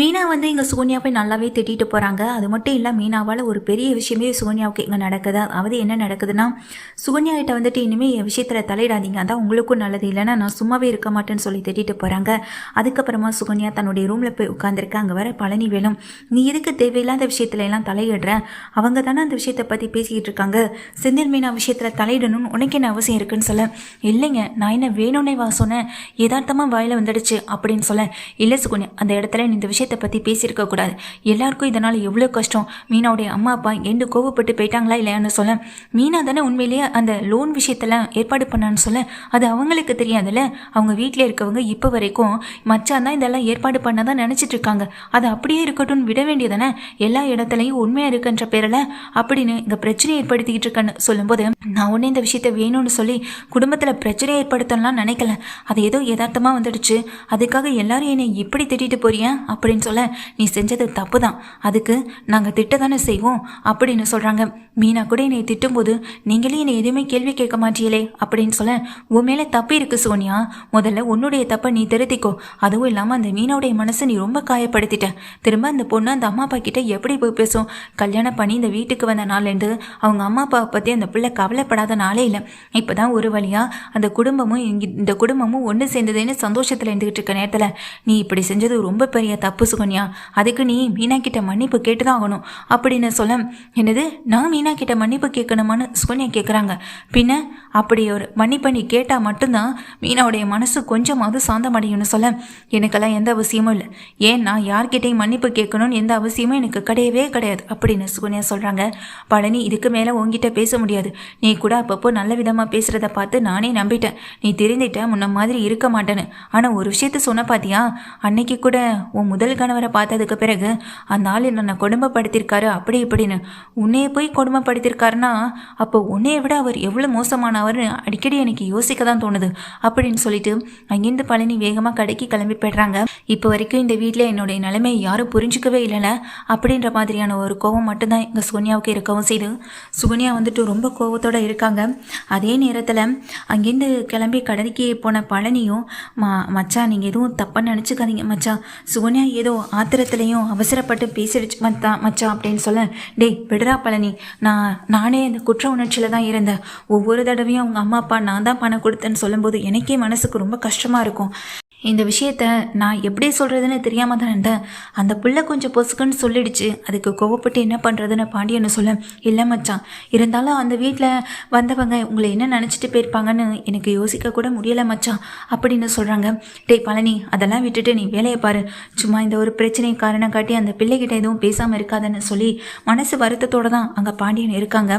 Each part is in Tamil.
மீனா வந்து இங்கே சுகன்யாவை நல்லாவே திட்டிட்டு போகிறாங்க அது மட்டும் இல்லை மீனாவால் ஒரு பெரிய விஷயமே சுகன்யாவுக்கு இங்கே நடக்குது? அதாவது என்ன நடக்குதுன்னா சுகன்யா கிட்ட வந்துட்டு இனிமேல் என் விஷயத்தில் தலையிடாதீங்க. அதான் உங்களுக்கும் நல்லது. இல்லைன்னா நான் சும்மாவே இருக்க மாட்டேன்னு சொல்லி திட்டிட்டு போகிறாங்க அதுக்கப்புறமா சுகன்யா தன்னுடைய ரூமில் போய் உட்காந்துருக்க அங்கே வர பழனி வேணும் நீ எதுக்கு தேவையில்லாத விஷயத்துல எல்லாம் தலையிடுற? அவங்க தானே அந்த விஷயத்தை பற்றி பேசிக்கிட்டு இருக்காங்க. செந்தில் மீனா விஷயத்தில் தலையிடணும்னு உனக்கு என்ன அவசியம் இருக்குன்னு சொல்ல. இல்லைங்க நான் என்ன வேணும்னே வா சொன்னேன். யதார்த்தமாக வாயில் வந்துடுச்சு அப்படின்னு சொல்ல. இல்லை சுகன்யா அந்த இடத்துல நீ இந்த விஷயத்தை பற்றி பேசியிருக்க கூடாது. எல்லாருக்கும் இதனால் எவ்வளோ கஷ்டம்? மீனாவுடைய அம்மா அப்பா எண்டு கோவப்பட்டு போயிட்டாங்களா இல்லையான்னு சொல்ல. மீனா தானே உண்மையிலேயே அந்த லோன் விஷயத்தெல்லாம் ஏற்பாடு பண்ணான்னு சொல்ல. அது அவங்களுக்கு தெரியாதுல்ல. அவங்க வீட்டில் இருக்கவங்க இப்போ வரைக்கும் மச்சான் தான் இதெல்லாம் ஏற்பாடு பண்ண தான் நினச்சிட்டு இருக்காங்க. அது அப்படியே இருக்கட்டும்னு விட வேண்டியதானே எல்லா இடத்துலையும் உண்மையாக இருக்குன்ற பேரில் அப்படின்னு இந்த பிரச்சனை ஏற்படுத்திக்கிட்டு இருக்கேன்னு சொல்லும்போது நான் ஒன்றே இந்த விஷயத்த வேணும்னு சொல்லி குடும்பத்தில் பிரச்சனை ஏற்படுத்தலாம் நினைக்கல. அது ஏதோ யதார்த்தமாக வந்துடுச்சு. அதுக்காக எல்லாரும் என்னை இப்படி திட்டிட்டு போறியா? அப்படின்னு சொல்ல நீ செஞ்சது தப்பு தான் அதுக்கு நாங்கள் திட்ட தானே செய்வோம் அப்படின்னு சொல்கிறாங்க மீனா கூட என்னை திட்டும்போது நீங்களே என்னை எதுவுமே கேள்வி கேட்க மாட்டியலே அப்படின்னு சொல்ல உன் மேலே தப்பு இருக்கு சோனியா. முதல்ல உன்னுடைய தப்பை நீ திருத்திக்கோ. அதுவும் இல்லாமல் அந்த மீனாவுடைய மனசை நீ ரொம்ப காயப்படுத்திட்ட. திரும்ப அந்த பொண்ணு அந்த அம்மா அப்பா கிட்ட எப்படி போய் பேசும்? கல்யாணம் பண்ணி இந்த வீட்டுக்கு வந்த நாள்லேருந்து அவங்க அம்மா அப்பாவை பற்றி அந்த பிள்ளை கவலைப்படாத நாளே இல்லை. இப்போ தான் ஒரு வழியாக அந்த குடும்பமும் இங்கே இந்த குடும்பமும் ஒன்று சேர்ந்ததுன்னு சந்தோஷத்தில் இருந்துகிட்டு இருக்க நேரத்தில் நீ இப்படி செஞ்சது ரொம்ப பெரிய தப்பு சுகன்யா அதுக்கு நீ மீனா கிட்ட மன்னிப்பு கேட்டு தான் ஆகணும் அப்படின்னு சொல்ல என்னது நான் மீனா கிட்ட மன்னிப்பு கேட்கணுமான்னு சுகன்யா கேட்குறாங்க பின்ன அப்படி ஒரு மன்னிப்பை நீ கேட்டால் மட்டும்தான் மீனாவுடைய மனசு கொஞ்சமாவது சாந்தமடையும்னு சொல்ல எனக்கெல்லாம் எந்த அவசியமும் இல்லை. ஏன் நான் யார்கிட்டையும் மன்னிப்பு கேட்கணும்னு எந்த அவசியமும் எனக்கு கிடையவே கிடையாது அப்படின்னு சுகன்யா சொல்கிறாங்க பழனி இதுக்கு மேலே உங்ககிட்ட பேச முடியாது. நீ கூட அப்பப்போ நல்ல விதமாக பேசுகிறத பார்த்து நானே நம்பிட்டேன். நீ தெரிந்துட்ட முன்ன மாதிரி இருக்க மாட்டேன்னு. ஆனால் ஒரு விஷயத்த சொன்ன பாத்தியா? அன்னைக்கு கூட உன் முதல் கணவரை பார்த்ததுக்கு பிறகு அந்த ஆள் என்னை கொடுமைப்படுத்தியிருக்காரு அப்படி இப்படின்னு. உன்னையே போய் கொடுமைப்படுத்தியிருக்காருன்னா அப்போ உன்னையை விட அவர் எவ்வளோ மோசமானவர்னு அடிக்கடி எனக்கு யோசிக்க தான் தோணுது அப்படின்னு சொல்லிட்டு அங்கேருந்து பழனி வேகமாக கடைக்கு கிளம்பி போய்ட்றாங்க. இப்போ வரைக்கும் இந்த வீட்டில் என்னுடைய நிலைமையை யாரும் புரிஞ்சுக்கவே இல்லைல்ல அப்படின்ற மாதிரியான ஒரு கோவம் மட்டும்தான் எங்கள் சுகன்யாவுக்கு இருக்கவும் செய்து சுகன்யா வந்துட்டு ரொம்ப கோவத்தோடு இருக்காங்க. அதே நேரத்தில் அங்கேருந்து கிளம்பி கடைக்கு போன பழனியும் ம மச்சான் நீங்கள் எதுவும் தப்பாக நினச்சிக்காதீங்க மச்சான். சுகன்யா ஏதோ ஆத்திரத்துலேயும் அவசரப்பட்டு பேசிடுச்சு. மத்தா மச்சான் அப்படின்னு சொல்ல டேய் விடுறா பழனி. நான் நானே அந்த குற்ற உணர்ச்சியில் தான் இருந்தேன். ஒவ்வொரு தடவையும் அவங்க அம்மா அப்பா நான் தான் பணம் கொடுத்தேன்னு சொல்லும்போது எனக்கே மனசுக்கு ரொம்ப கஷ்டமாக இருக்கும். இந்த விஷயத்த நான் எப்படி சொல்கிறதுன்னு தெரியாமல் தான் இருந்தேன். அந்த புள்ள கொஞ்சம் பொசுக்குன்னு சொல்லிடுச்சு. அதுக்கு கோவப்பட்டு என்ன பண்ணுறதுன்னு பாண்டியன்னு சொல்ல இல்லை மச்சான் இருந்தாலும் அந்த வீட்டில் வந்தவங்க உங்களை என்ன நினச்சிட்டு போயிருப்பாங்கன்னு எனக்கு யோசிக்க கூட முடியலை மச்சான் அப்படின்னு சொல்கிறாங்க டேய் பழனி அதெல்லாம் விட்டுட்டு நீ வேலையை பாரு. சும்மா இந்த ஒரு பிரச்சனை காரணம் காட்டி அந்த பிள்ளைகிட்ட எதுவும் பேசாமல் இருக்காதுன்னு சொல்லி மனசு வருத்தத்தோடு தான் அங்கே பாண்டியன் இருக்காங்க.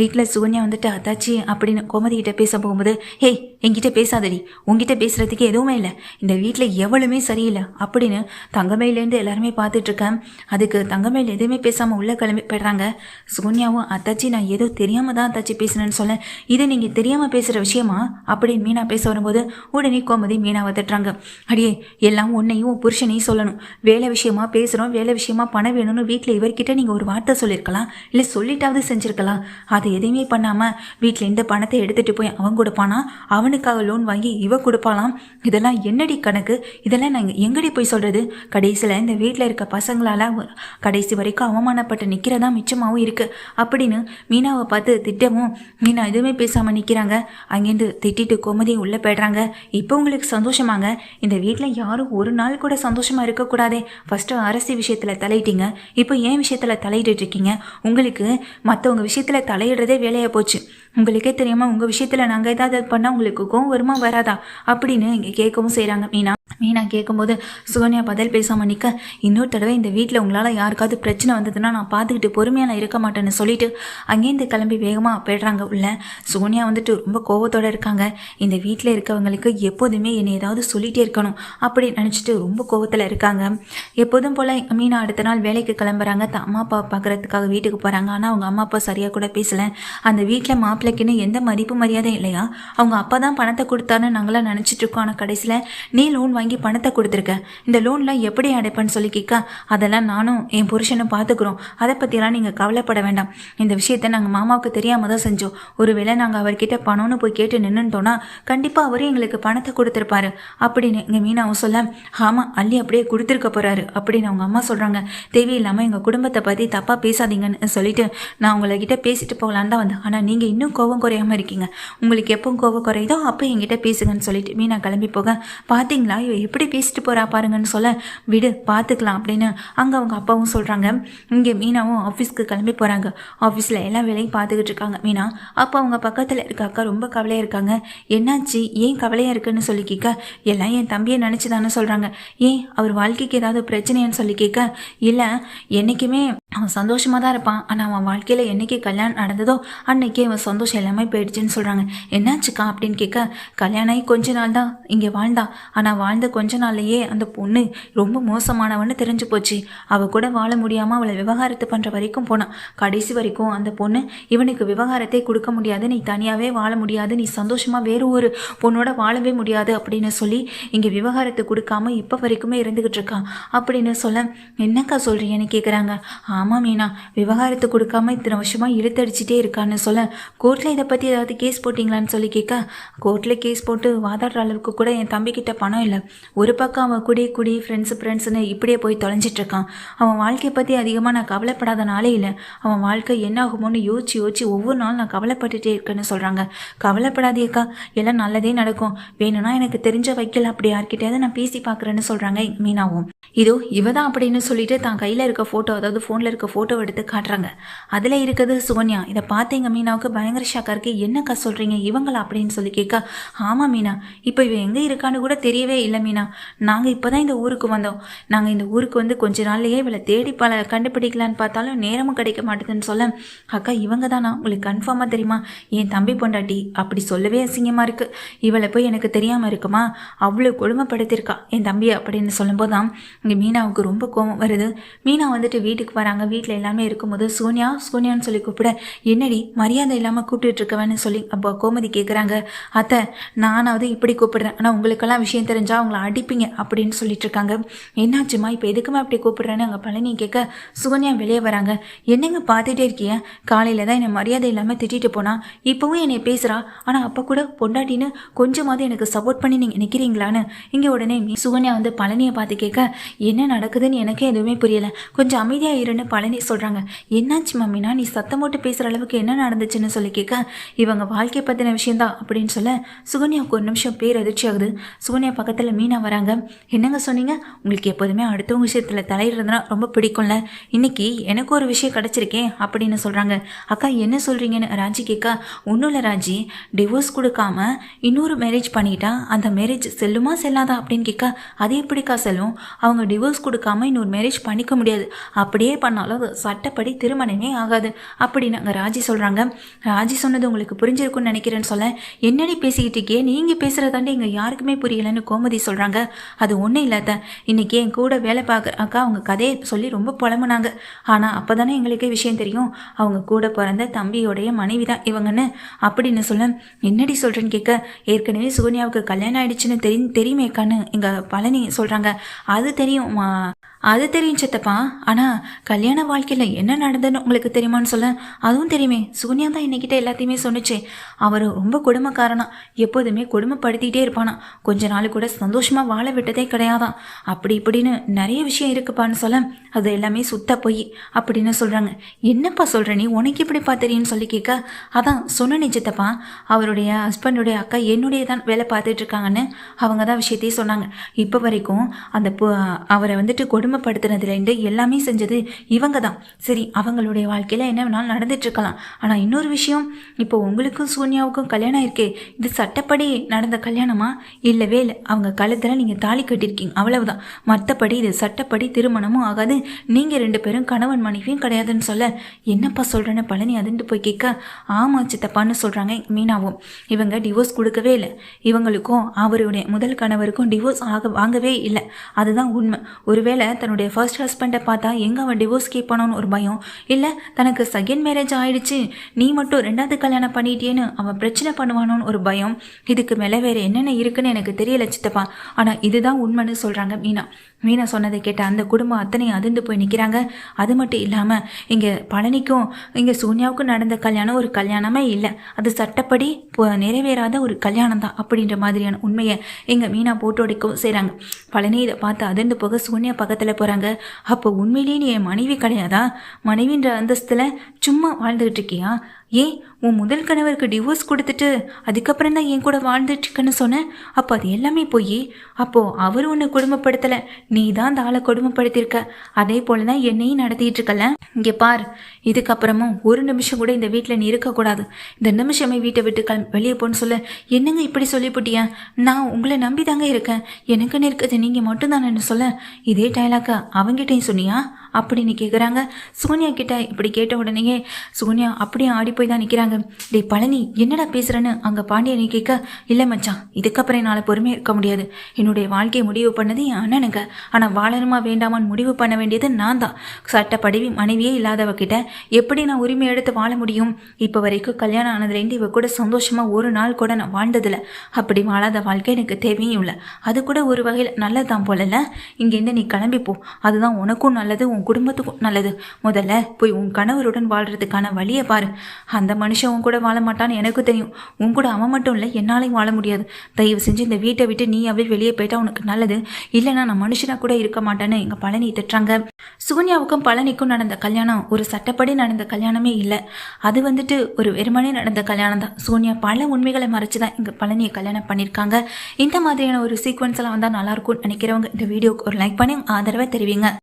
வீட்டில் சுகன்யா வந்துட்டு அத்தாச்சி அப்படின்னு கோமதி கிட்டே பேச போகும்போது ஹேய் என்கிட்ட பேசாதடி. உங்ககிட்ட பேசுகிறதுக்கு எதுவுமே இல்லை. இந்த வீட்டில் எவளுமே சரியில்லை. அப்படின்னு தங்கமையிலேருந்து எல்லாருமே பார்த்துட்டு இருக்கேன் அதுக்கு தங்கமையில் எதுவுமே பேசாமல் உள்ளே கிளம்பி போயிடுறாங்க. சுகன்யாவும் அத்தாச்சி நான் ஏதோ தெரியாமல் தான் அத்தாச்சி பேசினேன்னு சொல்ல இது நீங்கள் தெரியாமல் பேசுகிற விஷயமா? அப்படின்னு மீனா பேச வரும்போது உடனே கோமதி மீனாவை திட்டுறாங்க. அடியே எல்லாம் உன்னையும் புருஷனையும் சொல்லணும். வேலை விஷயமா பேசுகிறோம் வேலை விஷயமா பணம் வேணும்னு வீட்டில் இவர்கிட்ட நீங்கள் ஒரு வார்த்தை சொல்லியிருக்கலாம் இல்லை சொல்லிட்டாவது செஞ்சுருக்கலாம். அதை எதையுமே பண்ணாமல் வீட்டில் இந்த பணத்தை எடுத்துகிட்டு போய் அவன் கொடுப்பானா? அவனுக்காக லோன் வாங்கி இவ கொடுப்பாளாம்? இதெல்லாம் என்னடி கணக்கு இதெல்லாம் நாங்கள் எங்கடி போய் சொல்கிறது கடைசியில் இந்த வீட்டில் இருக்க பசங்களால் கடைசி வரைக்கும் அவமானப்பட்டு நிற்கிறதா மிச்சமாகவும் இருக்குது அப்படின்னு மீனாவை பார்த்து திட்டவும் மீனா எதுவுமே பேசாமல் நிற்கிறாங்க அங்கேருந்து திட்டிட்டு கோமதியை உள்ளே போயிடுறாங்க. இப்போ உங்களுக்கு சந்தோஷமாங்க? இந்த வீட்டில் யாரும் ஒரு நாள் கூட சந்தோஷமாக இருக்கக்கூடாதே. ஃபஸ்ட்டு அரசு விஷயத்தில் தலையிட்டீங்க. இப்போ ஏன் விஷயத்தில் தலையிட்டு இருக்கீங்க? உங்களுக்கு மற்றவங்க விஷயத்தில் தலையிடுறதே வேலையாக போச்சு. உங்களுக்கே தெரியாமல் உங்கள் விஷயத்தில் நாங்கள் ஏதாவது பண்ணால் உங்களுக்கு கோவம் வருமா? வராதா? அப்படின்னு இங்கே கேட்கவும் செய்கிறாங்க மீனா மீனா கேட்கும்போது சுகன்யா பதில் பேசாமல் நிற்க இன்னொரு தடவை இந்த வீட்டில் உங்களால் யாருக்காவது பிரச்சனை வந்ததுன்னா நான் பார்த்துக்கிட்டு பொறுமையாக நான் இருக்க மாட்டேன்னு சொல்லிட்டு அங்கேருந்து கிளம்பி வேகமாக போயிடுறாங்க உள்ள. சுகன்யா வந்துட்டு ரொம்ப கோவத்தோடு இருக்காங்க. இந்த வீட்டில் இருக்கவங்களுக்கு எப்போதுமே என்னை ஏதாவது சொல்லிகிட்டே இருக்கணும் அப்படி நினச்சிட்டு ரொம்ப கோவத்தில் இருக்காங்க. எப்போதும் போல் மீனா அடுத்த நாள் வேலைக்கு கிளம்புறாங்க. த- அம்மா அப்பா பார்க்குறதுக்காக வீட்டுக்கு போகிறாங்க ஆனால் அவங்க அம்மா அப்பா சரியாக கூட பேசலை. அந்த வீட்டில் மாப்பிள்ளைக்குன்னு எந்த மதிப்பு மரியாதை இல்லையா? அவங்க அப்பா தான் பணத்தை கொடுத்தான்னு நாங்களாம் நினச்சிட்ருக்கோம் ஆனால் கடைசியில் நீ லோன் வாங்கி பணத்தை கொடுத்துருக்க. இந்த லோன்லாம் எப்படி அடைப்பேன்னு சொல்லி கேட்க அதெல்லாம் நானும் என் புருஷனும் பார்த்துக்குறோம். அதை பற்றிலாம் நீங்கள் கவலைப்பட வேண்டாம். இந்த விஷயத்த நாங்கள் மாமாவுக்கு தெரியாம தான் செஞ்சோம். ஒருவேளை நாங்கள் அவர்கிட்ட பணம்னு போய் கேட்டு நின்றுட்டோன்னா கண்டிப்பாக அவரே எங்களுக்கு பணத்தை கொடுத்துருப்பாரு. அப்படின்னு எங்கள் மீனாவும் சொல்ல ஆமாம் அள்ளி அப்படியே கொடுத்துருக்க போகிறாரு அப்படின்னு அவங்க அம்மா சொல்கிறாங்க தேவையில்லாமல் எங்கள் குடும்பத்தை பற்றி தப்பாக பேசாதீங்கன்னு சொல்லிட்டு நான் உங்கள்கிட்ட பேசிட்டு போகலான்னு தான் வந்தேன். ஆனால் நீங்கள் இன்னும் கோபம் குறையாமல் இருக்கீங்க. உங்களுக்கு எப்போ கோபம் குறையுதோ அப்போ என்கிட்ட பேசுங்கன்னு சொல்லிட்டு மீனா கிளம்பி போக பார்த்தீங்களா இவ எப்படி பேசிட்டு போறா பாருங்கன்னு சொல்ல விடு பார்த்துக்கலாம் அப்படின்னு அங்கே அவங்க அப்பாவும் சொல்கிறாங்க இங்கே மீனாவும் ஆஃபீஸ்க்கு கிளம்பி போகிறாங்க ஆஃபீஸில் எல்லா வேலையும் பார்த்துக்கிட்டு இருக்காங்க. மீனா அப்போ அவங்க பக்கத்தில் இருக்க அக்கா ரொம்ப கவலையாக இருக்காங்க. என்னாச்சு? ஏன் கவலையாக இருக்குன்னு சொல்லி கேட்க எல்லாம் என் தம்பியை நினச்சிதான்னு சொல்கிறாங்க ஏன்? அவர் வாழ்க்கைக்கு ஏதாவது பிரச்சனைன்னு சொல்லி கேட்க இல்லை என்றைக்குமே அவன் சந்தோஷமாக தான் இருப்பான். ஆனால் அவன் வாழ்க்கையில் என்னைக்கு கல்யாணம் நடந்ததோ அன்னைக்கே அவன் சந்தோஷம் எல்லாமே போயிடுச்சுன்னு சொல்கிறாங்க என்னாச்சுக்கா? அப்படின்னு கேட்க கல்யாணம் ஆகி கொஞ்ச நாள் தான் இங்கே வாழ்ந்தா. ஆனால் வாழ்ந்த கொஞ்ச நாள்லயே அந்த பொண்ணு ரொம்ப மோசமானவன்னு தெரிஞ்சு போச்சு. அவள் கூட வாழ முடியாமல் அவளை விவகாரத்து பண்ணுற வரைக்கும் போனான் கடைசி வரைக்கும் அந்த பொண்ணு இவனுக்கு விவகாரத்தை கொடுக்க முடியாது. நீ தனியாகவே வாழ முடியாது. நீ சந்தோஷமாக வேறு ஒரு பொண்ணோட வாழவே முடியாது அப்படின்னு சொல்லி இங்கே விவகாரத்தை கொடுக்காம இப்போ வரைக்குமே இருந்துக்கிட்டு இருக்கான் அப்படின்னு சொல்ல என்னக்கா சொல்கிறீங்கன்னு கேட்குறாங்க ஆமாம் மீனா விவகாரத்தை கொடுக்காம இத்தனை வருஷமாக இழுத்தடிச்சிட்டே இருக்கான்னு சொல்ல கோர்ட்டில் இதை பற்றி ஏதாவது கேஸ் போட்டிங்களான்னு சொல்லி கேட்க கோர்ட்டில் கேஸ் போட்டு வாதாடுற அளவுக்கு கூட என் தம்பிக்கிட்ட பணம் இல்லை. ஒரு பக்கம் அவன் குடி குடி ஃப்ரெண்ட்ஸ் ஃப்ரெண்ட்ஸ்னு இப்படியே போய் தொலைஞ்சிட்டு இருக்கான் அவன் வாழ்க்கையை பற்றி அதிகமாக நான் கவலைப்படாத நாளே இல்லை. அவன் வாழ்க்கை என்ன ஆகுமோன்னு யோசிச்சு யோசிச்சு ஒவ்வொரு நாளும் நான் கவலைப்பட்டுட்டே இருக்கேன்னு சொல்கிறாங்க கவலைப்படாதேக்கா எல்லாம் நல்லதே நடக்கும். வேணும்னா எனக்கு தெரிஞ்ச வைக்கல அப்படி யார்கிட்டயாவது நான் பேசி பார்க்குறேன்னு சொல்கிறாங்க மீனாவும். இதோ இவ தான் அப்படின்னு சொல்லிட்டு தான் கையில் இருக்க ஃபோட்டோ அதாவது ஃபோனில் இருக்க ஃபோட்டோ எடுத்து காட்டுறாங்க. அதில் இருக்கிறது சுகன்யா. இதை பார்த்து எங்கள் மீனாவுக்கு பயங்கர ஷாக்காக இருக்கு. என்னக்கா சொல்கிறீங்க இவங்களா அப்படின்னு சொல்லி கேட்க ஆமாம் மீனா. இப்போ இவன் எங்கே இருக்கான்னு கூட தெரியவே இல்லை. மீனா. நாங்கள் இப்போ தான் இந்த ஊருக்கு வந்தோம். நாங்கள் இந்த ஊருக்கு வந்து கொஞ்ச நாள்லயே இவளை தேடி பல கண்டுபிடிக்கலான்னு பார்த்தாலும் நேரமும் கிடைக்க மாட்டேதுன்னு சொல்ல அக்கா இவங்க தானா உங்களுக்கு கன்ஃபார்மாக தெரியுமா? என் தம்பி பொண்டாட்டி அப்படி சொல்லவே அசிங்கமாக இருக்குது இவளை போய் எனக்கு தெரியாமல் இருக்குமா? அவ்வளோ கொடுமைப்படுத்திருக்கா என் தம்பி அப்படின்னு சொல்லும்போது தான் இங்கே மீனாவுக்கு ரொம்ப கோபம் வருது. மீனா வந்துட்டு வீட்டுக்கு வராங்க. வீட்டில் எல்லாமே இருக்கும்போது சோனியா சோனியான்னு சொல்லி கூப்பிட என்னடி மரியாதை இல்லாமல் கூப்பிட்டு இருக்கவேன்னு சொல்லி அப்போ கோமதி கேட்குறாங்க அத்தை நானாவது இப்படி கூப்பிடுறேன். ஆனால் உங்களுக்கெல்லாம் விஷயம் தெரிஞ்சால் அவங்கள அடிப்பீங்க அப்படின்னு சொல்லிட்டு இருக்காங்க என்னாச்சுமா? இப்போ எதுக்குமா அப்படி கூப்பிடுறேன்னு அங்கே பழனி கேட்க சுகன்யா வெளியே வராங்க. என்னங்க பார்த்துட்டே இருக்கிய காலையில் தான் என்னை மரியாதை இல்லாமல் திட்டிட்டு போனா இப்போவும் என்னை பேசுகிறா ஆனால் அப்போ கூட பொண்டாட்டின்னு கொஞ்சமாவது எனக்கு சப்போர்ட் பண்ணி நீங்கள் நிற்கிறீங்களான்னு இங்கே உடனே சுகன்யா வந்து பழனியை பார்த்து கேட்க என்ன நடக்குதுன்னு எனக்கே எதுவுமே புரியல. கொஞ்சம் அமைதியாக இருன்னு பழனி சொல்கிறாங்க என்னாச்சு மம்மினா நீ சத்தம் போட்டு பேசுகிற அளவுக்கு என்ன நடந்துச்சுன்னு சொல்லி கேட்க இவங்க வாழ்க்கை பற்றின விஷயந்தான் அப்படின்னு சொல்ல சுகன்யாவுக்கு ஒரு நிமிஷம் பேர் அதிர்ச்சி ஆகுது. சுகன்யா பக்கத்தில் மீனா வராங்க. என்னங்க சொன்னீங்க? உங்களுக்கு எப்போதுமே அடுத்தவங்க விஷயத்தில் தலையிடுறதுனா ரொம்ப பிடிக்கும்ல. இன்னைக்கு எனக்கு ஒரு விஷயம் கிடச்சிருக்கேன் அப்படின்னு சொல்கிறாங்க அக்கா என்ன சொல்கிறீங்கன்னு ராஜி கேட்கா ஒன்றும் இல்லை ராஜி டிவோர்ஸ் கொடுக்காம இன்னொரு மேரேஜ் பண்ணிட்டா அந்த மேரேஜ் செல்லுமா செல்லாதா அப்படின்னு கேட்கா அது எப்படிக்கா செல்லும்? அவங்க டிவோர்ஸ் கொடுக்காம இன்னொரு மேரேஜ் பண்ணிக்க முடியாது. அப்படியே பண்ணாலும் சட்டப்படி திருமணமே ஆகாது அப்படின்னு அங்கே ராஜி சொல்கிறாங்க ராஜி சொன்னது உங்களுக்கு புரிஞ்சிருக்கும்னு நினைக்கிறேன்னு சொல்ல. என்னடி பேசிக்கிட்டு இருக்கே? நீங்கள் பேசுகிறதாண்டி இங்கே யாருக்குமே புரியலைன்னு கோமதி சொல்கிறாங்க அது ஒன்றும் இல்லாத இன்னைக்கு என் கூட வேலை பார்க்குற அக்கா அவங்க கதையை சொல்லி ரொம்ப புலம்புனாங்க. ஆனால் அப்போ தானே எங்களுக்கே விஷயம் தெரியும். அவங்க கூட பிறந்த தம்பியோடைய மனைவி தான் இவங்கன்னு. அப்படின்னு சொல்ல என்னடி சொல்கிறேன்னு கேட்க ஏற்கனவே சுகன்யாவுக்கு கல்யாணம் ஆயிடுச்சுன்னு தெரி தெரியுமேக்கான்னு எங்கள் பழனி சொல்கிறாங்க அது தெரியும் அது தெரியும் சித்தப்பா. ஆனால் கல்யாண வாழ்க்கையில் என்ன நடந்ததுன்னு உங்களுக்கு தெரியுமான்னு சொல்ல அதுவும் தெரியுமே. சுகன்யா தான் என்கிட்ட எல்லாத்தையுமே சொன்னுச்சே. அவர் ரொம்ப கொடுமைக்காரனா. எப்போதுமே கொடுமைப்படுத்திகிட்டே இருப்பானா. கொஞ்ச நாள் கூட சந்தோஷமாக வாழ விட்டதே கிடையாதான். அப்படி இப்படின்னு நிறைய விஷயம் இருக்குப்பான்னு சொல்ல அது எல்லாமே சுத்த போய் அப்படின்னு சொல்கிறாங்க என்னப்பா சொல்கிற நீ? உனக்கு எப்படிப்பா தெரியும்னு சொல்லி கேட்க அதான் சொன்னனே சித்தப்பா. அவருடைய ஹஸ்பண்டுடைய அக்கா என்னுடைய தான் வேலை பார்த்துட்டு இருக்காங்கன்னு அவங்க தான் விஷயத்தையும் சொன்னாங்க. இப்போ வரைக்கும் அந்த அவரை வந்துட்டு கொடு கொடுமைப்படுத்தினதுலேருந்து எல்லாமே செஞ்சது இவங்க தான் சரி அவங்களுடைய வாழ்க்கையில் என்ன வேணாலும் நடந்துட்டு இருக்கலாம் ஆனால் இன்னொரு விஷயம் இப்போ உங்களுக்கும் சூன்யாவுக்கும் கல்யாணம் இருக்கே இது சட்டப்படி நடந்த கல்யாணமா? இல்லவே இல்லை. அவங்க கழுத்தில் நீங்கள் தாலி கட்டியிருக்கீங்க. அவ்வளவுதான். மற்றபடி இது சட்டப்படி திருமணமும் ஆகாது. நீங்கள் ரெண்டு பேரும் கணவன் மனைவியும் கிடையாதுன்னு சொல்ல. என்னப்பா சொல்கிறேன்னு பழனி அதுன்ட்டு போய் கேட்க ஆமா சித்தப்பான்னு சொல்கிறாங்க மீனாவும். இவங்க டிவோர்ஸ் கொடுக்கவே இல்லை. இவங்களுக்கும் அவருடைய முதல் கணவருக்கும் டிவோர்ஸ் ஆக வாங்கவே இல்லை. அதுதான் உண்மை. ஒருவேளை தன்னுடைய ஃபர்ஸ்ட் ஹஸ்பண்டை பார்த்தா எங்கே அவன் டிவோர்ஸ் கேட்பானோன்னு ஒரு பயம். இல்லை தனக்கு செகண்ட் மேரேஜ் ஆயிடுச்சு. நீ மட்டும் ரெண்டாவது கல்யாணம் பண்ணிட்டேன்னு அவன் பிரச்சனை பண்ணுவானோன்னு ஒரு பயம். இதுக்கு மேலே வேறு என்னென்ன இருக்குன்னு எனக்கு தெரியல சித்தப்பா. ஆனால் இதுதான் உண்மைன்னு சொல்கிறாங்க மீனா. மீனா சொன்னதை கேட்ட அந்த குடும்பம் அத்தனை அதிர்ந்து போய் நிற்கிறாங்க அது மட்டும் இல்லாமல் இங்கே பழனிக்கும் இங்கே சூன்யாவுக்கும் நடந்த கல்யாணம் ஒரு கல்யாணமே இல்லை. அது சட்டப்படி இப்போ நிறைவேறாத ஒரு கல்யாணம் தான் அப்படின்ற மாதிரியான உண்மையை எங்கள் மீனா போட்டு செய்கிறாங்க பழனி இதை பார்த்து அதிர்ந்து போக சூன்யா பக்கத்தில் போகிறாங்க அப்போ உண்மையிலேயே நீ என் மனைவி கிடையாதா? மனைவின்ற அந்தஸ்தில் சும்மா வாழ்ந்துகிட்டு இருக்கியா? ஏன் உன் முதல் கணவருக்கு டிவோர்ஸ் கொடுத்துட்டு அதுக்கப்புறம் தான் என் கூட வாழ்ந்துட்டு இருக்கேன்னு சொன்னேன் அப்போ அது எல்லாமே போய் அப்போது அவர் உன்னை கொடுமைப்படுத்தலை. நீ தான் அந்த ஆளை கொடுமைப்படுத்தியிருக்க. அதே போல தான் என்னையும் நடத்திட்டு இருக்கல. இங்கே பார் இதுக்கப்புறமும் ஒரு நிமிஷம் கூட இந்த வீட்டில் நீ இருக்கக்கூடாது இந்த நிமிஷமே வீட்டை விட்டு கிளம்பி வெளியே போன்னு சொல்ல. என்னங்க இப்படி சொல்லிவிட்டியா நான் உங்களை நம்பி தாங்க இருக்கேன். எனக்குன்னு இருக்கிறது நீங்கள் மட்டும்தானு சொல்ல. இதே டைலாக்கை அவங்கிட்டையும் சொன்னியா? அப்படின்னு கேட்குறாங்க சோனியா கிட்ட இப்படி கேட்ட உடனேயே சோனியா அப்படியே ஆடி போய் தான் நிற்கிறாங்க டேய் பழனி என்னடா பேசுகிறேன்னு அங்கே பாண்டியனை கேட்க இல்லை மச்சான் இதுக்கப்புறம் என்னால் பொறுமையாக இருக்க முடியாது. என்னுடைய வாழ்க்கையை முடிவு பண்ணது என் அண்ணனுங்க. ஆனால் வாழணுமா வேண்டாமான்னு முடிவு பண்ண வேண்டியது நான் தான். சட்டப்படி மனைவியே இல்லாதவகிட்ட எப்படி நான் உரிமை எடுத்து வாழ முடியும்? இப்போ வரைக்கும் கல்யாணம் ஆனதுலேருந்து இவ கூட சந்தோஷமாக ஒரு நாள் கூட நான் வாழ்ந்ததில்ல. அப்படி வாழாத வாழ்க்கை எனக்கு தேவையும் இல்லை. அது கூட ஒரு வகையில் நல்லதான் போலல இங்கேருந்து நீ கிளம்பிப்போ அதுதான் உனக்கும் நல்லது உன் குடும்பத்துக்கும் நல்லது. முதல்ல போய் உன் கணவருடன் வாழ்கிறதுக்கான வழியை பாரு. அந்த மனுஷன் உன் கூட வாழ மாட்டான்னு எனக்கு தெரியும். உன் கூட அவன் மட்டும் இல்லை என்னாலையும் வாழ முடியாது. தயவு செஞ்சு இந்த வீட்டை விட்டு நீ அப்படியே வெளியே போயிட்டா உனக்கு நல்லது. இல்லைனா நான் மனுஷனாக கூட இருக்க மாட்டேன்னு எங்கள் பழனி திட்டுறாங்க. சூன்யாவுக்கும் பழனிக்கும் நடந்த கல்யாணம் ஒரு சட்டப்படி நடந்த கல்யாணமே இல்லை. அது வந்துட்டு ஒரு வெறுமனே நடந்த கல்யாணம் தான். சூன்யா பல உண்மைகளை மறைச்சு தான் எங்கள் பழனியை கல்யாணம் பண்ணியிருக்காங்க. இந்த மாதிரியான ஒரு சீக்வன்ஸ் எல்லாம் வந்தால் நல்லாயிருக்கும்னு நினைக்கிறவங்க இந்த வீடியோக்கு ஒரு லைக் பண்ணி ஆதரவை தெரிவிங்க.